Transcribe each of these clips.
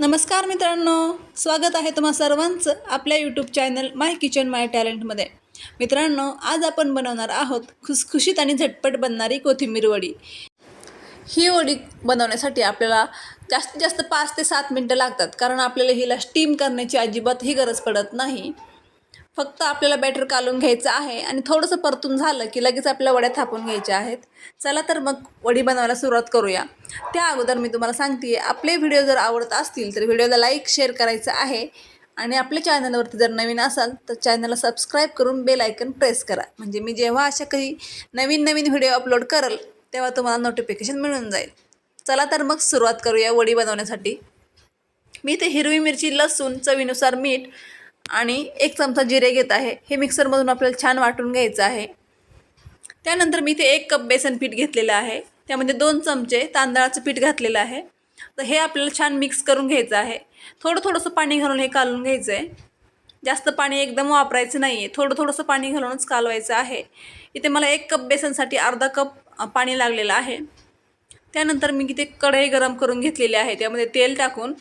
नमस्कार मित्रांनो स्वागत आहे तुम्हा सर्वांचं आपल्या YouTube channel my kitchen my टॅलेंटमध्ये मित्रांनो आज आपण बनवणार आहोत खुसखुशीत आणि झटपट बनणारी कोथिंबीर वडी. ही वडी बनवण्यासाठी आपल्याला जास्तीत जास्त पाच ते सात मिनटं लागतात कारण आपल्याला हिला स्टीम करण्याची अजिबातही गरज पडत नाही. फक्त आपल्याला बॅटर कालून घ्यायचं आहे आणि थोडंसं परतून झालं की लगेच आपल्या वड्या थापून घ्यायच्या आहेत. चला तर मग वडी बनवायला सुरुवात करूया. त्या अगोदर मी तुम्हाला सांगते आपले व्हिडिओ जर आवडत असतील तर व्हिडिओला लाईक शेअर करायचं आहे. आणि आपल्या चॅनलवरती जर नवीन असाल तर चॅनलला सबस्क्राईब करून बेल आयकन प्रेस करा. म्हणजे मी जेव्हा अशा काही नवीन नवीन व्हिडिओ अपलोड करल तेव्हा तुम्हाला नोटिफिकेशन मिळून जाईल. चला तर मग सुरुवात करूया वडी बनवण्यासाठी. मी इथे हिरवी मिरची लसूण चवीनुसार मीठ आणि एक चमचा जिरे घेत आहे. हे मिक्सरमधून आपल्याला छान वाटून घ्यायचं आहे. त्यानंतर मी इथे एक कप बेसन पीठ घेतलेलं आहे. त्यामध्ये दोन चमचे तांदळाचं पीठ घातलेलं आहे. तर हे आपल्याला छान मिक्स करून घ्यायचं आहे. थोडं थोडंसं पाणी घालून हे कालून घ्यायचं आहे जास्त पाणी एकदम वापरायचं नाही आहे थोडं थोडंसं पाणी घालूनच कालवायचं आहे. इथे मला एक कप बेसनसाठी अर्धा कप पाणी लागलेलं आहे. त्यानंतर मी इथे कढई गरम करून घेतलेली आहे. त्यामध्ये तेल टाकून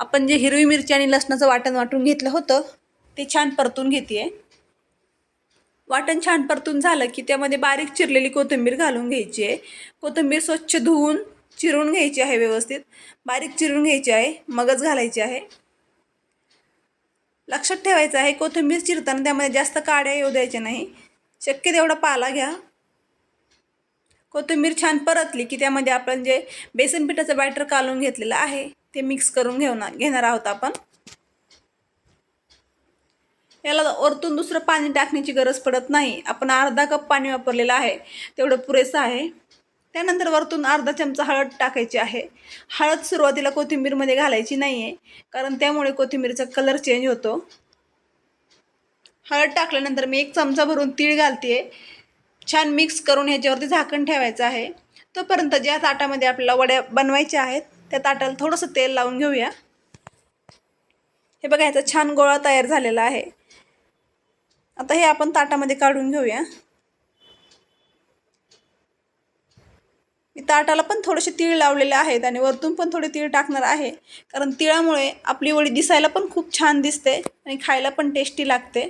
आपण जे हिरवी मिरची आणि लसणाचं वाटण वाटून घेतलं होतं ते छान परतून घेते वाटण छान परतून झालं की त्यामध्ये बारीक चिरलेली कोथिंबीर घालून घ्यायची आहे. कोथिंबीर स्वच्छ धुवून चिरून घ्यायची आहे व्यवस्थित. बारीक चिरून घ्यायची आहे मगच घालायची आहे. लक्षात ठेवायचं आहे कोथिंबीर चिरताना त्यामध्ये जास्त काड्या येऊ द्यायच्या नाही. शक्य तेवढा पाला घ्या. कोथिंबीर छान परतली की त्यामध्ये आपण जे बेसन पिठाचं बॅटर कालून घेतलेलं आहे ते मिक्स करून घेऊन घेणार आहोत आपण. याला वरतून दुसरं पाणी टाकण्याची गरज पडत नाही. आपण अर्धा कप पाणी वापरलेलं आहे. तेवढं पुरेसं आहे. त्यानंतर वरतून अर्धा चमचा हळद टाकायची आहे. हळद सुरुवातीला कोथिंबीरमध्ये घालायची नाही आहे कारण त्यामुळे कोथिंबीरचा कलर चेंज होतो. हळद टाकल्यानंतर मी एक चमचा भरून तीळ घालते छान मिक्स करून ह्याच्यावरती झाकण ठेवायचं आहे. तोपर्यंत ज्या ताटामध्ये आपल्याला वड्या बनवायच्या आहेत त्या ताटाला थोडंसं तेल लावून घेऊया. हे बघा ह्याचा छान गोळा तयार झालेला आहे. आता हे आपण ताटामध्ये काढून घेऊया. मी ताटाला पण थोडेसे तीळ लावलेले आहेत आणि वरतून पण थोडे तीळ टाकणार आहे. कारण तिळामुळे आपली वडी दिसायला पण खूप छान दिसते आणि खायला पण टेस्टी लागते.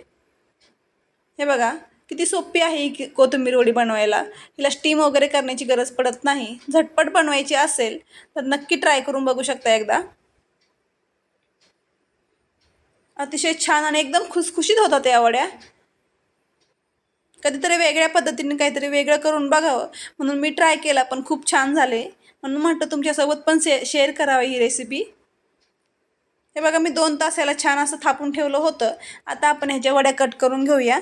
हे बघा किती सोपी आहे ही कोथिंबीर वडी बनवायला. हिला स्टीम वगैरे करण्याची गरज पडत नाही. झटपट बनवायची असेल तर नक्की ट्राय करून बघू शकता एकदा. अतिशय छान आणि एकदम खुसखुशीत होतात या वड्या. कधीतरी वेगळ्या पद्धतीने काहीतरी वेगळं करून बघावं. म्हणून मी ट्राय केला पण खूप छान झाले. म्हणून म्हटलं तुमच्यासोबत पण शे शेअर करावी ही रेसिपी हे बघा मी दोन तास याला छान असं थापून ठेवलं होतं. आता आपण ह्याच्या वड्या कट करून घेऊया.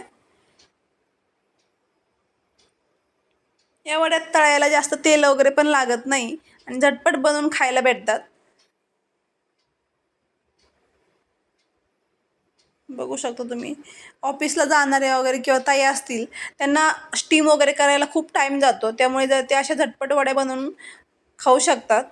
या वड्यात तळायला जास्त तेल वगैरे पण लागत नाही आणि झटपट बनवून खायला भेटतात. बघू शकता तुम्ही. ऑफिसला जाणारे वगैरे किंवा ताई असतील त्यांना स्टीम वगैरे करायला खूप टाईम जातो. त्यामुळे जर ते अशा झटपट वड्या बनवून खाऊ शकतात.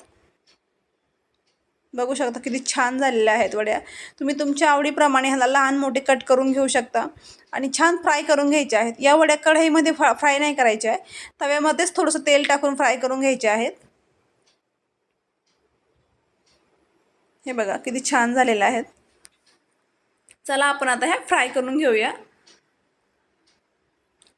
बघू शकता किती छान झालेल्या आहेत वड्या. तुम्ही तुमच्या आवडीप्रमाणे ह्याला लहान मोठे कट करून घेऊ शकता. आणि छान फ्राय करून घ्यायचे आहेत. या वड्या कढईमध्ये फ्रा फ्राय नाही करायच्या आहे तव्यामध्येच थोडंसं तेल टाकून फ्राय करून घ्यायचे आहेत. हे बघा किती छान झालेल्या आहेत. चला आपण आता ह्या फ्राय करून घेऊया.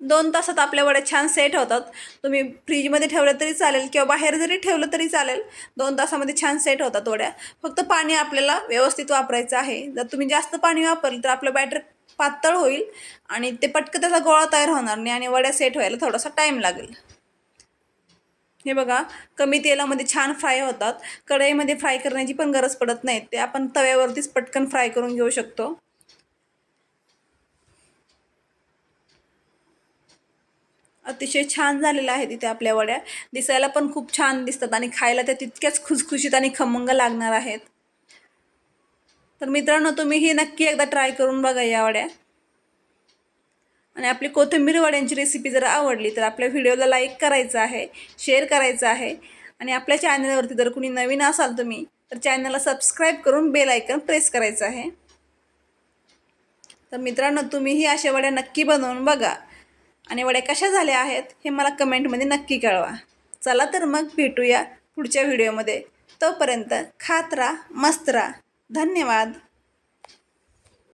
दोन तासात आपल्या वड्या छान सेट होतात. तुम्ही फ्रीजमध्ये ठेवलं तरी चालेल किंवा बाहेर जरी ठेवलं तरी चालेल. दोन तासामध्ये छान सेट होतात वड्या. फक्त पाणी आपल्याला व्यवस्थित वापरायचं आहे. जर तुम्ही जास्त पाणी वापरलं तर आपलं बॅटर पातळ होईल आणि ते पटकन त्याचा गोळा तयार होणार नाही आणि वड्या सेट व्हायला थोडासा टाईम लागेल. हे बघा कमी तेलामध्ये छान फ्राय होतात. कढईमध्ये फ्राय करण्याची पण गरज पडत नाही. ते आपण तव्यावरतीच पटकन फ्राय करून घेऊ शकतो. अतिशय छान झालेलं आहे तिथे आपल्या वड्या. दिसायला पण खूप छान दिसतात आणि खायला त्या तितक्याच खुसखुशीत आणि खमंग लागणार आहेत. तर मित्रांनो तुम्ही ही नक्की एकदा ट्राय करून बघा या वड्या. आणि आपली कोथिंबीर वड्यांची रेसिपी जर आवडली तर आपल्या व्हिडिओला लाईक करायचं आहे शेअर करायचं आहे. आणि आपल्या चॅनलवरती जर कुणी नवीन असाल तुम्ही तर चॅनलला सबस्क्राईब करून बेल आयकन प्रेस करायचं आहे. तर मित्रांनो तुम्हीही अशा वड्या नक्की बनवून बघा. आणि वड्या कशा झाल्या आहेत हे मला कमेंटमध्ये नक्की कळवा. चला तर मग भेटूया पुढच्या व्हिडिओमध्ये. तोपर्यंत खात राहा मस्त राहा. धन्यवाद.